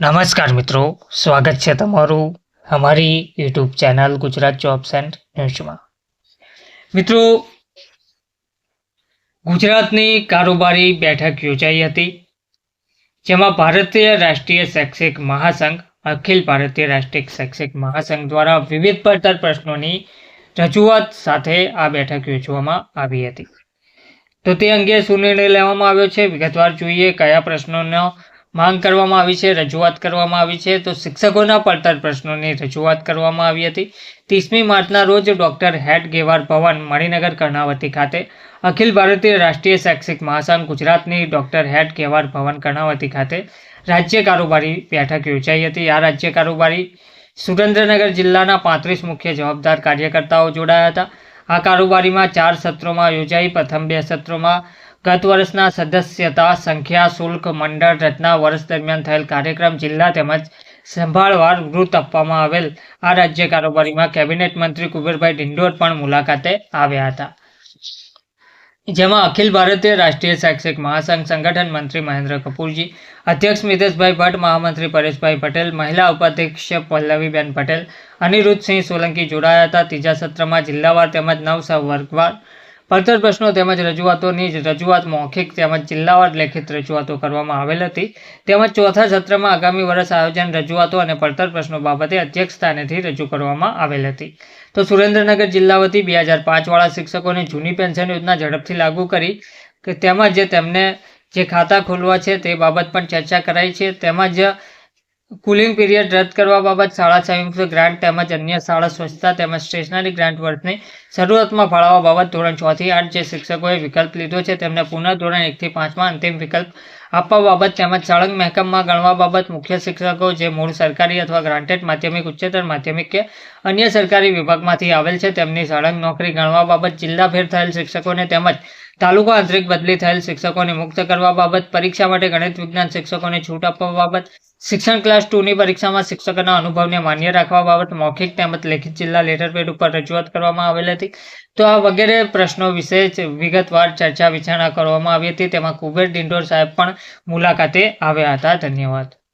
નમસ્કાર મિત્રો, સ્વાગત છે તમારું અમારી YouTube channel Gujarat jobs and ન્યૂઝમાં. મિત્રો, ગુજરાતની કારોબારી બેઠક યોજાઈ હતી, જેમાં ભારતીય રાષ્ટ્રીય શૈક્ષિક મહાસંઘ, અખિલ ભારતીય રાષ્ટ્રીય શૈક્ષિક મહાસંઘ દ્વારા વિવિધ પડતર પ્રશ્નોની રજૂઆત સાથે આ બેઠક યોજવામાં આવી હતી. તો તે અંગે શું નિર્ણય લેવામાં આવ્યો છે? વિગતવાર જોઈએ કયા પ્રશ્નોનો માંગ કરવામાં આવી છે, રજૂઆત કરવામાં આવી છે. તો શિક્ષકોના પડતર પ્રશ્નોની રજૂઆત કરવામાં આવી હતી. ત્રીસમી માર્ચના રોજ ડૉક્ટર હેડ ગેવાર ભવન મણિનગર કર્ણાવતી ખાતે અખિલ ભારતીય રાષ્ટ્રીય શૈક્ષિક મહાસંઘ ગુજરાતની ડૉક્ટર હેડ ગેવાર ભવન કર્ણાવતી ખાતે રાજ્ય કારોબારી બેઠક યોજાઈ હતી. આ રાજ્ય કારોબારી સુરેન્દ્રનગર જિલ્લાના પાંત્રીસ મુખ્ય જવાબદાર કાર્યકર્તાઓ જોડાયા હતા. આ કારોબારીમાં ચાર સત્રોમાં યોજાઈ. પ્રથમ બે સત્રોમાં ગત વર્ષના સદસ્યતા, સંખ્યા, શુલ્ક, મંડળ, રચના વર્ષ દરમિયાન થયેલ કાર્યક્રમ જિલ્લા તેમજ સંભાળવાર વૃત આપવામાં આવેલ. આ રાજ્ય કારોબારીમાં કેબિનેટ મંત્રી કુબેરભાઈ ડિંડોર પણ મુલાકાતે આવ્યા હતા. જેમાં અખિલ ભારતીય રાષ્ટ્રીય શૈક્ષિક મહાસંઘ સંગઠન મંત્રી મહેન્દ્ર કપૂરજી, અધ્યક્ષ મિતેશભાઈ ભટ્ટ, મહામંત્રી પરેશભાઈ પટેલ, મહિલા ઉપાધ્યક્ષ પલ્લવીબેન પટેલ, અનિરુદ્ધસિંહ સોલંકી જોડાયા હતા. ત્રીજા સત્રમાં જિલ્લાવાર તેમજ નવ વર્ગવાર પડતર પ્રશ્નો તેમજ રજૂઆતોની જ રજૂઆત મૌખિક તેમજ જિલ્લાવાર લેખિત રજૂઆતો કરવામાં આવેલ હતી. તેમજ ચોથા સત્રમાં આગામી વર્ષ આયોજન રજૂઆતો અને પડતર પ્રશ્નો બાબતે અધ્યક્ષ સ્થાનેથી રજૂ કરવામાં આવેલ હતી. તો સુરેન્દ્રનગર જિલ્લા વતી બે હજાર પાંચવાળા શિક્ષકોને જૂની પેન્શન યોજના ઝડપથી લાગુ કરી કે તેમજ તેમને જે ખાતા ખોલવા છે તે બાબત પણ ચર્ચા કરાઈ છે. તેમજ કુલિંગ પીરિયડ રદ કરવા બાબત શાળા સંયુક્ત ગ્રાન્ટ તેમજ અન્ય શાળા સ્વચ્છતા તેમજ સ્ટેશનરી ગ્રાન્ટ વર્ષની શરૂઆતમાં ફાળવવા બાબત ધોરણ છ આઠ જે શિક્ષકોએ વિકલ્પ લીધો છે, તેમને પુનઃ ધોરણ એકથી પાંચમાં અંતિમ વિકલ્પ આપવા બાબત તેમજ સળંગ મહેકમમાં ગણવા બાબત મુખ્ય શિક્ષકો જે મૂળ સરકારી અથવા ગ્રાન્ટેડ માધ્યમિક, ઉચ્ચતર માધ્યમિક કે અન્ય સરકારી વિભાગમાંથી આવેલ છે, તેમની સળંગ નોકરી ગણવા બાબત જિલ્લાભેર થયેલ શિક્ષકોને તેમજ તાલુકા આંતરિક બદલી થયેલ શિક્ષકોને મુક્ત કરવા બાબત, પરીક્ષા માટે ગણિત વિજ્ઞાન શિક્ષકોને છૂટ આપવા બાબત શિક્ષણ ક્લાસ ટુની પરીક્ષામાં શિક્ષકોના અનુભવને માન્ય રાખવા બાબત મૌખિક તેમજ લેખિત જિલ્લા લેટરપેડ ઉપર રજૂઆત કરવામાં આવેલ હતી. તો આ વગેરે પ્રશ્નો વિશે વિગતવાર ચર્ચા વિચારણા કરવામાં આવી હતી. તેમાં કુબેર ડિંડોર સાહેબ પણ મુલાકાતે આવ્યા હતા. ધન્યવાદ.